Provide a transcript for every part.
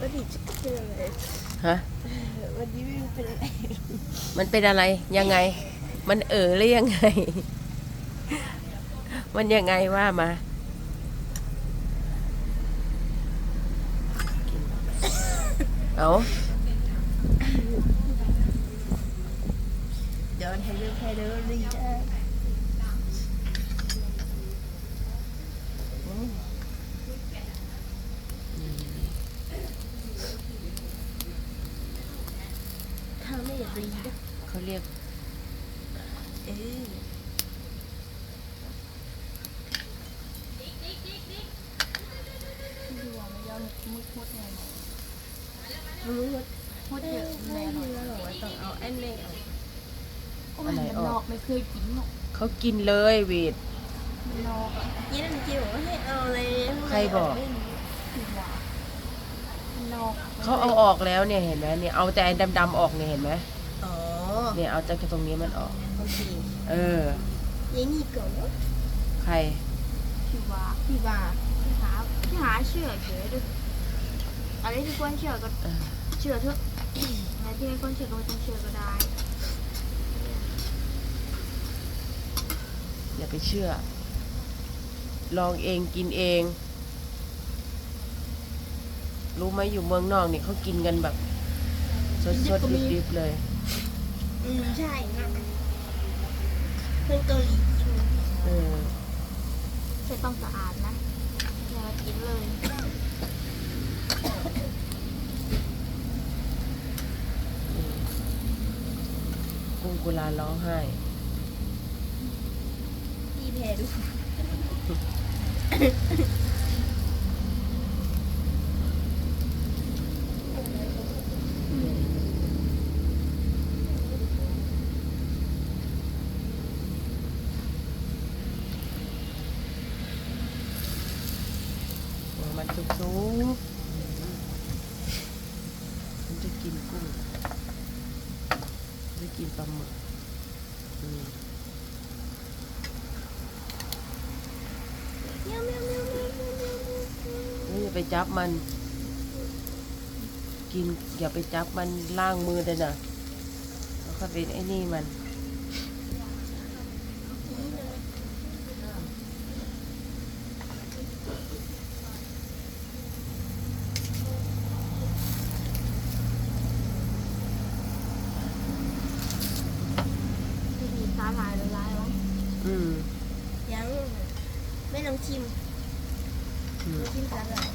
วันนี้จะเป็นอะไรฮะวันนี้ไม่เป็นอะไรมันเป็นอะไรยังไง มันเออหรือยังไง มันยังไงว่ามาเอาเดี๋ยวให้เรื่องแค่เรื่องนี้ได้ถ้าไม่รีนะ เขาเรียก เออมันรู้ว่าโคตรเยอะแม่แน่นรู้อนแล้วเหรอว่าต้องเอาอันนี้ออกโอ้ยมันนอกไม่เคยกินหรอกเขากินเลยวีดมันนอกอะยี่นั่นจิ๋วให้เอาอะไรใครบอกไม่รู้ถือว่ามันนอกะเขาเอาออกแล้วเนี่ยเห็นไหมเนี่ยเอาแต่ดำๆออกเนี่ยเห็นไหมอ๋อ เนี่ยเอาจากตรงนี้มันออก โอเคเออยี่นี่ก่อนเนอะใครถือว่าพี่ว่าที่หาที่หาเชื่อเฉยด้วยอะไรที่ควรเชื่อก็เออ เชื่อเถอะอะไรที่ไม่ควรเชื่อก็ไม่ต้องเชื่อก็ได้อย่าไปเชื่อ ลองเองกินเอง รู้ไหมอยู่เมืองนอกเนี่ยเขากินกันแบบ สดๆดิบๆเลย อืมใช่ครับเพื่อนเกาหลีกินเออแค่ต้องสะอาดนะอย่ามากินเลย กุ้งกุลาร้องไห้ พี่แพรดู มันสูงสูงมันจะกินกุ้งจะกินปลาหมึกนี่อย่าไปจับมัน กินอย่าไปจับมันล่างมือเลยนะแล้วก็เป็นไอ้นี่มัน ที่มีสาหร่ายละลายวะอืมยังไม่ลองชิมอืมลองชิมกันเลย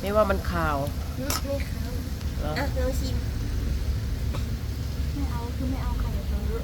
ไม่ว่ามันขาวไม่ค้าวเหรอ อะลองชิม ไม่เอาคือไม่เอาไข่เยอะ